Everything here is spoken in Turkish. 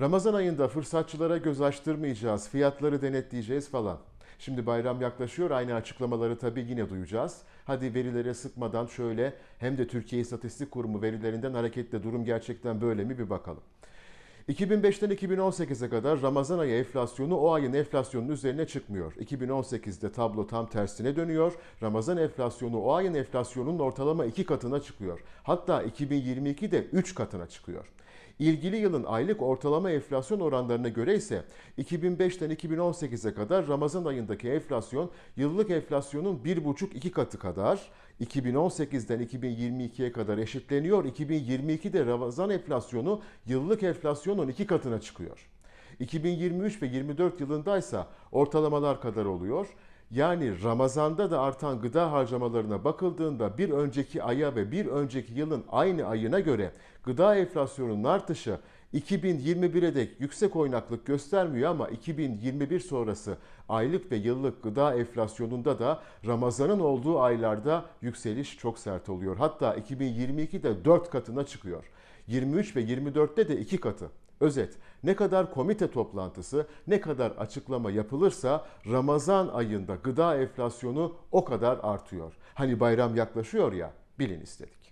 Ramazan ayında fırsatçılara göz açtırmayacağız, fiyatları denetleyeceğiz falan. Şimdi bayram yaklaşıyor, aynı açıklamaları tabii yine duyacağız. Hadi verilere sıkmadan şöyle hem de Türkiye İstatistik Kurumu verilerinden hareketle durum gerçekten böyle mi bir bakalım. 2005'ten 2018'e kadar Ramazan ayı enflasyonu o ayın enflasyonunun üzerine çıkmıyor. 2018'de tablo tam tersine dönüyor. Ramazan enflasyonu o ayın enflasyonunun ortalama 2 katına çıkıyor. Hatta 2022'de 3 katına çıkıyor. İlgili yılın aylık ortalama enflasyon oranlarına göre ise 2005'ten 2018'e kadar Ramazan ayındaki enflasyon yıllık enflasyonun 1,5-2 katı kadar 2018'den 2022'ye kadar eşitleniyor. 2022'de Ramazan enflasyonu yıllık enflasyonun 2 katına çıkıyor. 2023 ve 24 yılındaysa ortalamalar kadar oluyor. Yani Ramazan'da da artan gıda harcamalarına bakıldığında bir önceki aya ve bir önceki yılın aynı ayına göre gıda enflasyonunun artışı 2021'e dek yüksek oynaklık göstermiyor ama 2021 sonrası aylık ve yıllık gıda enflasyonunda da Ramazan'ın olduğu aylarda yükseliş çok sert oluyor. Hatta 2022'de 4 katına çıkıyor. 23 ve 24'te de 2 katı. Özet, ne kadar komite toplantısı, ne kadar açıklama yapılırsa Ramazan ayında gıda enflasyonu o kadar artıyor. Hani bayram yaklaşıyor ya, bilin istedik.